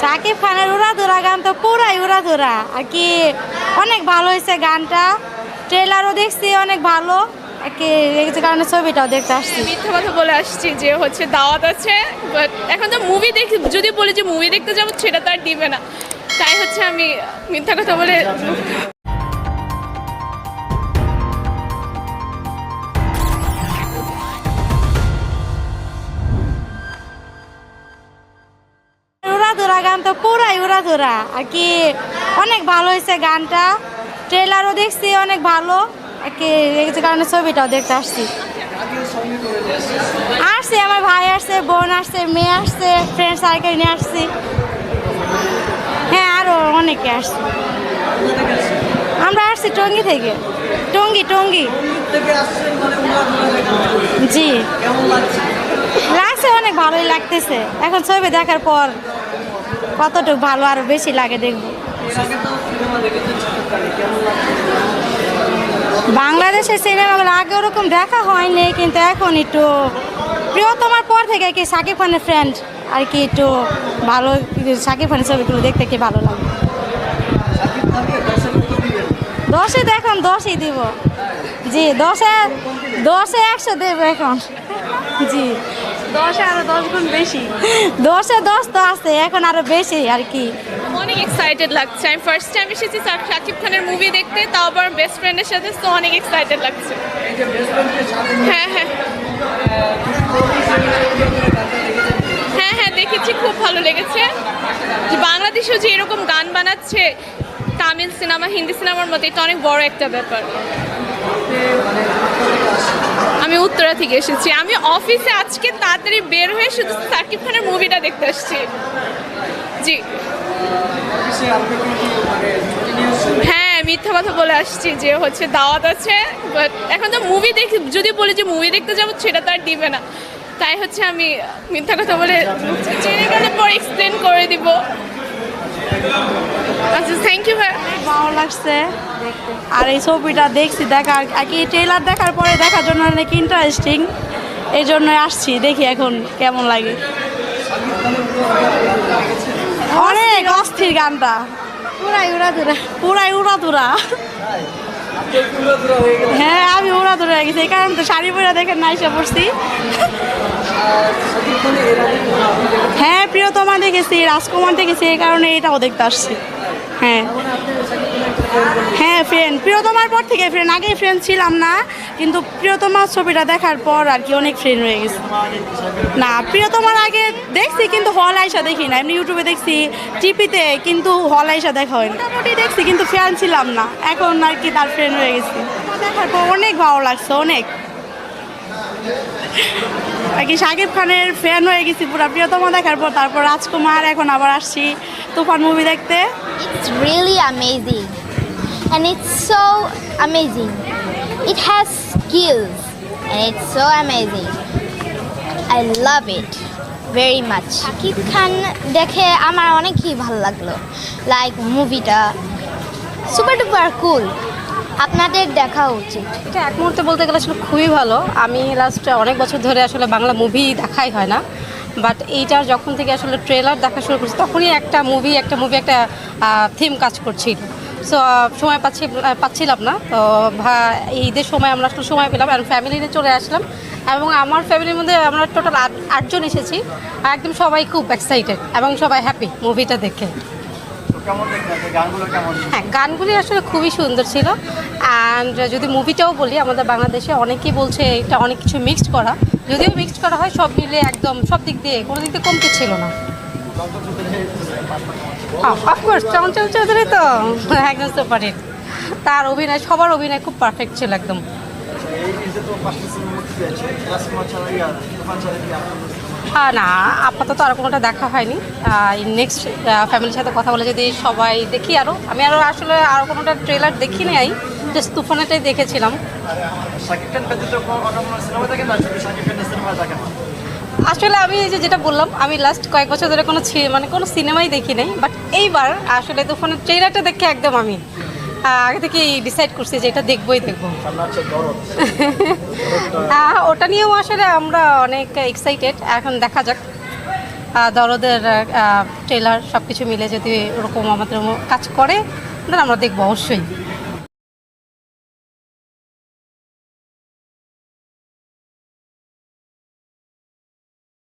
সাকিব খানের উড়াধুরা গান তো পুরাই উড়াধুরা আর কি অনেক ভালো হয়েছে গানটা। ট্রেলারও দেখছি, অনেক ভালো। কি যে কারণে ছবিটাও দেখতে আসছি। মিথ্যা কথা বলে আসছি যে হচ্ছে দাওয়াত আছে এখন তো মুভি দেখি, যদি বলি যে মুভি দেখতে যাব, সেটা তো আর দিবে না। তাই হচ্ছে আমি মিথ্যা কথা বলে গান তো পুরাই উড়াধুরা। আর কি অনেক ভালো হয়েছে গানটা। ট্রেলারও দেখছি, অনেক ভালো। আর কি যে কারণে ছবিটাও দেখতে আসছি। আসছে, আমার ভাই আসছে, বোন আসছে, মেয়ে আসছে ফ্রেন্ড সার্কেল নিয়ে আসছি। হ্যাঁ আরও অনেকে আসছে। আমরা আসছি টঙ্গি থেকে। টঙ্গি টঙ্গি। জি। লাগছে, অনেক ভালোই লাগতেছে। এখন ছবি দেখার পর কতটুকু ভালো আরও বেশি লাগে দেখব। বাংলাদেশের সিনেমাগুলো আগে ওরকম দেখা হয়নি, কিন্তু এখন একটু প্রিয়তমার পর থেকে কি সাকিব খানের ফ্রেন্ড আর কি একটু ভালো সাকিব খানের ছবিগুলো দেখতে কি ভালো লাগে? দশে দেখুন, দশই দিব। জি, দশে দশে একশো দেবো এখন। জি। দশে আরও দশ গুণ বেশি। দশে দশ তো আছে এখন আরও বেশি আর কি। অনেক এক্সাইটেড লাগছে। আমি ফার্স্ট টাইম এসেছি সা- শাকিব খানের মুভি দেখতে তাও আবার বেস্ট ফ্রেন্ডের সাথে তো অনেক এক্সাইটেড লাগছে। হ্যাঁ হ্যাঁ। হ্যাঁ হ্যাঁ দেখেছি খুব ভালো লেগেছে। যে বাংলাদেশেও যে এরকম গান বানাচ্ছে তামিল সিনেমা হিন্দি সিনেমার মতো এটা অনেক বড় একটা ব্যাপার। আমি উত্তরা থেকে এসেছি। আমি অফিসে আজকে তাড়াতাড়ি বের হয়ে শুধু সাকিব খানের মুভিটা দেখতে আসছি। জি। হ্যাঁ মিথ্যা কথা বলে আসছি যে হচ্ছে দাওয়াত আছে বাট এখন তো মুভি দেখি, যদি বলি যে মুভি দেখতে যাব, সেটা তো আর দিবে না। তাই হচ্ছে আমি মিথ্যা কথা বলে জেনে গেলে পরে এক্সপ্লেন করে দিব। আচ্ছা থ্যাংক ইউ ভাই। ভালো লাগছে। আর এই ছবিটা দেখছি দেখার আর কি ট্রেলার দেখার পরে দেখার জন্য অনেক ইন্টারেস্টিং এই জন্য আসছি দেখি এখন কেমন লাগে। অনেক অস্থির গানটা। পুরাই উড়াধুরা। পুরাই উড়াধুরা। হ্যাঁ আমি উড়াধুরা হয়ে গেছি এই কারণে তো শাড়ি পরে দেখে নাইসা পড়ছি। হ্যাঁ প্রিয়তমা দেখেছি রাজকুমার দেখেছি এই কারণে এটাও দেখতে আসছি। হ্যাঁ। হ্যাঁ ফ্রেন্ড প্রিয়তমার পর থেকে ফ্রেন্ড আগে ফ্রেন্ড ছিলাম না, কিন্তু প্রিয়তমার ছবিটা দেখার পর আর কি অনেক ফ্রেন্ড হয়ে গেছে। না, প্রিয়তমার আগে দেখছি, কিন্তু হল আইসা দেখি না। এমনি ইউটিউবে দেখছি টিভিতে কিন্তু হল আইসা দেখা হয়নি। মোটামুটি দেখছি, কিন্তু ফ্যান ছিলাম না। এখন আর কি তার ফ্রেন্ড হয়ে গেছি। দেখার পর অনেক ভালো লাগছে, অনেক। আর কি শাকিব খানের ফ্যান হয়ে গেছি পুরো। প্রিয়তমা দেখার পর, তারপর রাজকুমার, এখন আবার আসছি। তুফান মুভি দেখতে। It's really amazing. And it's so amazing. It has skills. And it's so amazing. I love it very much. Shakib Khan দেখে আমার অনেকই ভালো লাগল লাইক মুভিটা সুপার ডুপার কুল আপনাদের দেখা উচিত এটা এক মুহূর্তে বলতে গেলে আসলে খুবই ভালো আমি লাস্ট অনেক বছর ধরে আসলে বাংলা মুভি দেখাই হয় না বাট এইটার যখন থেকে আসলে ট্রেলার দেখা শুরু করছি, তখনই একটা মুভি একটা মুভি একটা থিম কাজ করছিল। সো সময় পাচ্ছি পাচ্ছিলাম না। তো ঈদের সময় আমরা আসলে সময় পেলাম আর ফ্যামিলি নিয়ে চলে আসলাম। এবং আমার ফ্যামিলির মধ্যে আমরা টোটাল আট আটজন এসেছি। আর একদম সবাই খুব এক্সাইটেড এবং সবাই হ্যাপি মুভিটা দেখে। হ্যাঁ গানগুলি আসলে খুবই সুন্দর ছিল। অ্যান্ড যদি মুভিটাও বলি আমাদের বাংলাদেশে অনেকেই বলছে এটা অনেক কিছু মিক্সড করা। যদিও মিক্সড করা হয় সব মিলে একদম সব দিক দিয়ে কোনো দিক দিয়ে কমতে ছিল না। অফকোর্স চঞ্চল চৌধুরী তো একদম তার অভিনয় সবার অভিনয় খুব পারফেক্ট ছিল একদম। আহ, না আপাতত আর কোনোটা দেখা হয়নি। নেক্সট ফ্যামিলির সাথে কথা বলে যদি সবাই দেখি আরও আমি আরও আসলে আরও কোনোটা ট্রেলার দেখি নাই জাস্ট তুফানেটাই দেখেছিলাম। আসলে আমি এই যে যেটা বললাম আমি লাস্ট কয়েক বছর ধরে কোনো মানে কোনো সিনেমাই দেখি নাই বাট এইবার আসলে তো তুফানের ট্রেলারটা দেখে একদম আমি আগে থেকেই ডিসাইড করছি যে এটা দেখবই দেখব। আহ, ওটা নিয়েও আসলে আমরা অনেক এক্সাইটেড এখন দেখা যাক। দরদের ট্রেলার সব কিছু মিলে যদি ওরকম আমাদের কাজ করে আমরা দেখব অবশ্যই।